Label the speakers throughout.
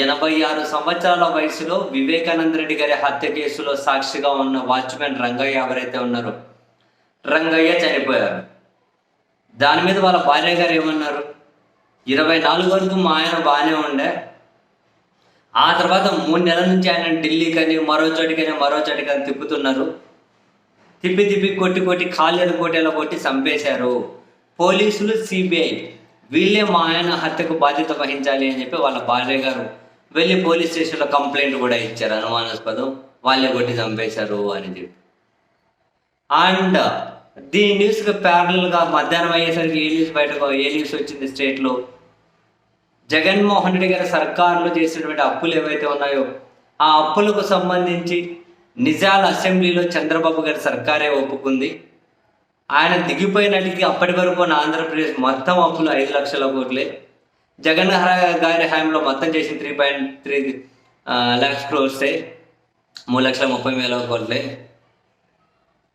Speaker 1: ఎనభై ఆరు సంవత్సరాల వయసులో వివేకానంద రెడ్డి గారి హత్య కేసులో సాక్షిగా ఉన్న వాచ్మెన్ రంగయ్య ఎవరైతే ఉన్నారో రంగయ్య చనిపోయారు. దాని మీద వాళ్ళ భార్య గారు ఏమన్నారు? ఇరవై నాలుగు వరకు మా ఆయన బాగానే ఉండే. ఆ తర్వాత మూడు నెలల నుంచి ఆయన ఢిల్లీకని మరో చోటికని మరో చోటికని తిప్పుతున్నారు. తిప్పి తిప్పి కొట్టి కొట్టి కాళ్ళను కొట్టేలా కొట్టి చంపేశారు. పోలీసులు సిబిఐ వీళ్ళే మా ఆయన హత్యకు బాధ్యత వహించాలి అని చెప్పి వాళ్ళ భార్య గారు వెళ్ళి పోలీస్ స్టేషన్లో కంప్లైంట్ కూడా ఇచ్చారు. అనుమానాస్పదం. వాళ్ళే కొట్టి చంపేశారు అని చెప్పి. అండ్ దీని న్యూస్కి ప్యారల్గా మధ్యాహ్నం అయ్యేసరికి ఏ న్యూస్ బయటకు ఏ న్యూస్ వచ్చింది స్టేట్లో? జగన్మోహన్ రెడ్డి గారి సర్కారులో చేసినటువంటి అప్పులు ఏవైతే ఉన్నాయో ఆ అప్పులకు సంబంధించి నిజాల అసెంబ్లీలో చంద్రబాబు గారి సర్కారే ఒప్పుకుంది. ఆయన దిగిపోయినటికి అప్పటి వరకు ఉన్న ఆంధ్రప్రదేశ్ మొత్తం అప్పులు ఐదు లక్షల కోట్లే. జగన్ హర- గారి హయాంలో మొత్తం చేసిన three point three lakhs crores మూడు లక్షల ముప్పై వేల కోట్లే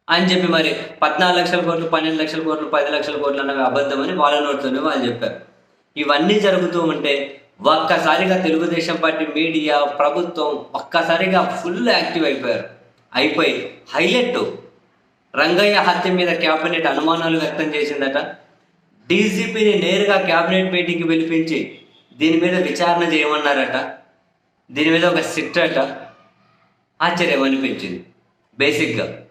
Speaker 1: అని చెప్పి మరి పద్నాలుగు లక్షల కోట్లు పన్నెండు లక్షల కోట్లు పది లక్షల కోట్లు అన్నవి అబద్ధమని వాళ్ళ నోటితోనే వాళ్ళు చెప్పారు. ఇవన్నీ జరుగుతూ ఉంటే ఒక్కసారిగా తెలుగుదేశం పార్టీ మీడియా ప్రభుత్వం ఒక్కసారిగా ఫుల్ యాక్టివ్ అయిపోయారు. అయిపోయి హైలైట్ రంగయ్య హత్య మీద క్యాబినెట్ అనుమానాలు వ్యక్తం చేసిందట. డీజీపీని నేరుగా క్యాబినెట్ మీటింగ్కి పిలిపించి దీని మీద విచారణ చేయమన్నారట. దీని మీద ఒక సిట్ అట. ఆశ్చర్యం అనిపించింది. బేసిక్గా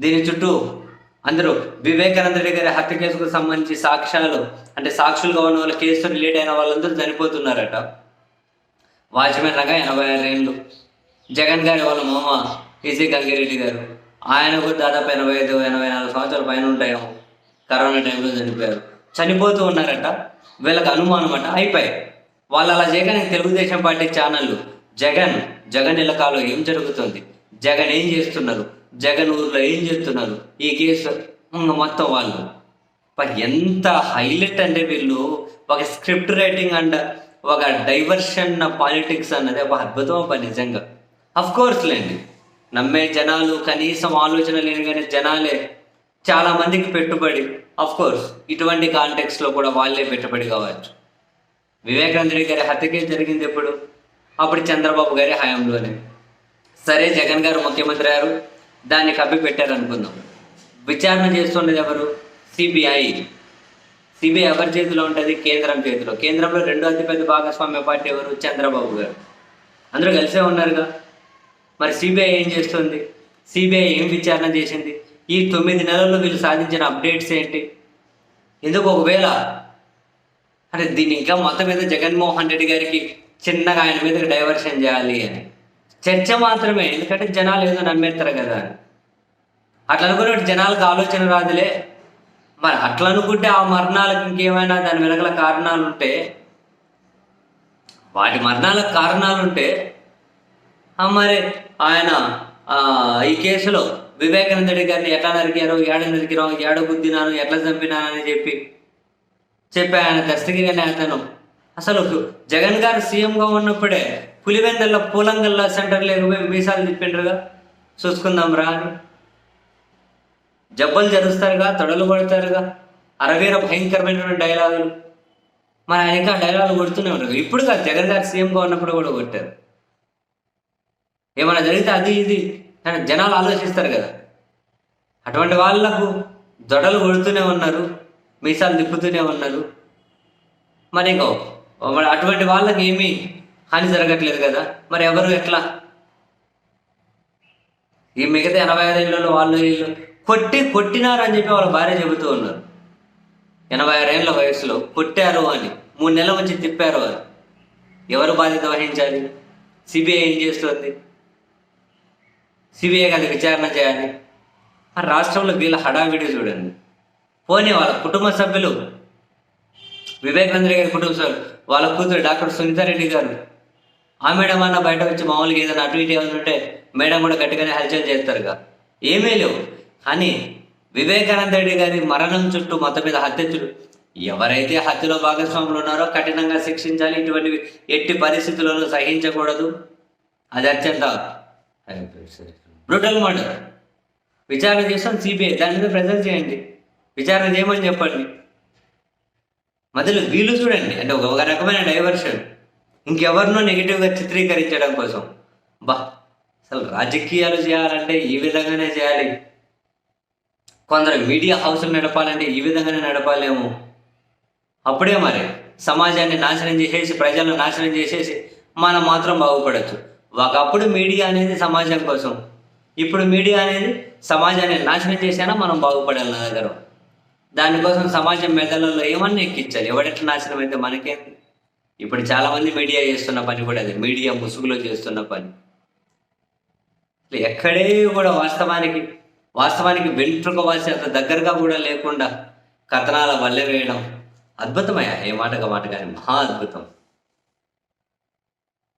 Speaker 1: దీని చుట్టూ అందరూ వివేకానంద రెడ్డి గారి హత్య కేసుకు సంబంధించి సాక్ష్యాలు అంటే సాక్షులుగా ఉన్న వాళ్ళ కేసు రిలేట్ అయిన వాళ్ళందరూ చనిపోతున్నారట. వాచ్మెన్ రంగా ఎనభై ఆరు ఏళ్ళు. జగన్ గారి వాళ్ళ మామ ఈసీ గంగిరెడ్డి గారు. ఆయన కూడా దాదాపు ఎనభై ఐదు ఎనభై నాలుగు సంవత్సరాల పైన ఉంటాయేమో. కరోనా టైంలో చనిపోయారు. చనిపోతూ ఉన్నారట. వీళ్ళకి అనుమానం అట. అయిపోయాయి. వాళ్ళు అలా చేయగానే తెలుగుదేశం పార్టీ ఛానళ్ళు జగన్ జగన్ ఇలకాలో ఏం జరుగుతుంది? జగన్ ఏం చేస్తున్నారు? జగన్ ఊర్లో ఏం చేస్తున్నారు? ఈ కేసు మొత్తం వాళ్ళు. ఎంత హైలైట్ అంటే వీళ్ళు ఒక స్క్రిప్ట్ రైటింగ్ అండ్ ఒక డైవర్షన్ పాలిటిక్స్ అన్నది ఒక అద్భుతం అబ్బా నిజంగా. అఫ్ కోర్స్ లేండి. నమ్మే జనాలు కనీసం ఆలోచన లేని కానీ జనాలే చాలా మందికి పెట్టుబడి. అఫ్ కోర్స్ ఇటువంటి కాంటెక్స్లో కూడా వాళ్ళే పెట్టుబడి కావచ్చు. వివేకానంద గారి హత్యకే జరిగింది ఎప్పుడు? అప్పుడు చంద్రబాబు గారి హయాంలోనే. సరే జగన్ గారు ముఖ్యమంత్రి గారు దాన్ని కప్పి పెట్టారు అనుకుందాం విచారణ చేస్తున్నది ఎవరు? సిబిఐ. సిబిఐ ఎవరి చేతిలో ఉంటుంది? కేంద్రం చేతిలో. కేంద్రంలో రెండో అతిపెద్ద భాగస్వామ్య పార్టీ ఎవరు? చంద్రబాబు గారు. అందరూ కలిసే ఉన్నారుగా. మరి సిబిఐ ఏం చేస్తుంది? సిబిఐ ఏం విచారణ చేసింది? ఈ తొమ్మిది నెలల్లో వీళ్ళు సాధించిన అప్డేట్స్ ఏంటి? ఎందుకు ఒకవేళ అంటే దీన్ని ఇంకా మొత్తం మీద జగన్మోహన్ రెడ్డి గారికి చిన్నగా ఆయన మీదకి డైవర్షన్ చేయాలి అని. చర్చ మాత్రమే ఎందుకంటే జనాలు ఏదో నమ్మేస్తారు కదా. అట్లా అనుకున్నట్టు జనాలకు ఆలోచన రాదులే. మరి అట్లా అనుకుంటే ఆ మరణాలకు ఇంకేమైనా దాని వెనకల కారణాలు ఉంటే వాటి మరణాలకు కారణాలు ఉంటే మరి ఆయన ఈ కేసులో వివేకానందుడి గారిని ఎట్లా నరికారో ఏడ నరికిరో ఏడ గుద్దినాను ఎట్లా చంపినానని చెప్పి చెప్పి ఆయన దస్తగిరి అనే అతను. అసలు జగన్ గారు సీఎంగా ఉన్నప్పుడే పులివెందల్లో పూలంగల్లో సెంటర్ లేకపోయి మీసాలు తిప్పిండ్రుగా? చూసుకుందాం రా జబ్బలు జరుస్తారుగా తొడలు పడతారుగా అరవీర భయంకరమైనటువంటి డైలాగులు. మరి ఆయన ఇంకా డైలాగులు కొడుతూనే ఉంటారు ఇప్పుడు కాదు జగన్ గారు సీఎంగా ఉన్నప్పుడు కూడా కొట్టారు. ఏమైనా జరిగితే అది ఇది. కానీ జనాలు ఆలోచిస్తారు కదా. అటువంటి వాళ్ళకు దొడలు కొడుతూనే ఉన్నారు మీసాలు తిప్పుతూనే ఉన్నారు. మరి ఇంకో మరి అటువంటి వాళ్ళకి ఏమీ హాని జరగట్లేదు కదా. మరి ఎవరు ఎట్లా? ఈ మిగతా ఎనభై ఐదేళ్ళలో వాళ్ళు వీళ్ళు కొట్టి కొట్టినారు అని చెప్పి వాళ్ళ భార్య చెబుతూ ఉన్నారు. ఎనభై ఆరేళ్ళ వయసులో కొట్టారు అని మూడు నెలల నుంచి తిప్పారు అని ఎవరు బాధ్యత వహించాలి? సిబిఐ ఏం చేస్తుంది? సిబిఐ అది విచారణ చేయాలి. ఆ రాష్ట్రంలో వీళ్ళ హడావిడి చూడండి. పోనీ వాళ్ళ కుటుంబ సభ్యులు వివేకానంద గారి కుటుంబ సభ్యులు వాళ్ళ కూతురు డాక్టర్ సునీతారెడ్డి గారు ఆ మేడం అన్న బయట వచ్చి మామూలుగా ఏదైనా అటు ఇటు ఏమైనా ఉంటే మేడం కూడా గట్టిగానే హల్చల్ చేస్తారుగా. ఏమీ లేవు. కానీ వివేకానంద రెడ్డి గారి మరణం చుట్టూ మొత్తం మీద హత్య చుట్టూ ఎవరైతే హత్యలో భాగస్వాములు ఉన్నారో కఠినంగా శిక్షించాలి. ఇటువంటివి ఎట్టి పరిస్థితులలో సహించకూడదు. అది అత్యంత బ్రూటల్ మర్డర్. విచారణ చేస్తాం సిబిఐ. దాని మీద ప్రెజర్ చేయండి. విచారణ చేయమని చెప్పండి. మధ్యలో వీళ్ళు చూడండి. అంటే ఒక రకమైన డైవర్షన్. ఇంకెవరినో నెగిటివ్గా చిత్రీకరించడం కోసం. బా అసలు రాజకీయాలు చేయాలంటే ఈ విధంగానే చేయాలి. కొందరు మీడియా హౌస్లు నడపాలంటే ఈ విధంగానే నడపాలేము. అప్పుడే మరి సమాజాన్ని నాశనం చేసేసి ప్రజలను నాశనం చేసేసి మనం మాత్రం బాగుపడచ్చు. ఒకప్పుడు మీడియా అనేది సమాజం కోసం. ఇప్పుడు మీడియా అనేది సమాజాన్ని నాశనం చేసినా మనం బాగుపడాలి నా దగ్గర? దానికోసం సమాజం మెదళ్ళలో ఏమన్నా ఎక్కించాలి? ఎవడెట్లా నాశనం అయితే మనకే? ఇప్పుడు చాలామంది మీడియా చేస్తున్న పని కూడా అది. మీడియా ముసుగులో చేస్తున్న పని. ఎక్కడే కూడా వాస్తవానికి వాస్తవానికి వెంట్రుక అంత దగ్గరగా కూడా లేకుండా కథనాల వల్లె వేయడం అద్భుతమయ్యా. ఏ మాటగా మాట కానీ మహా అద్భుతం.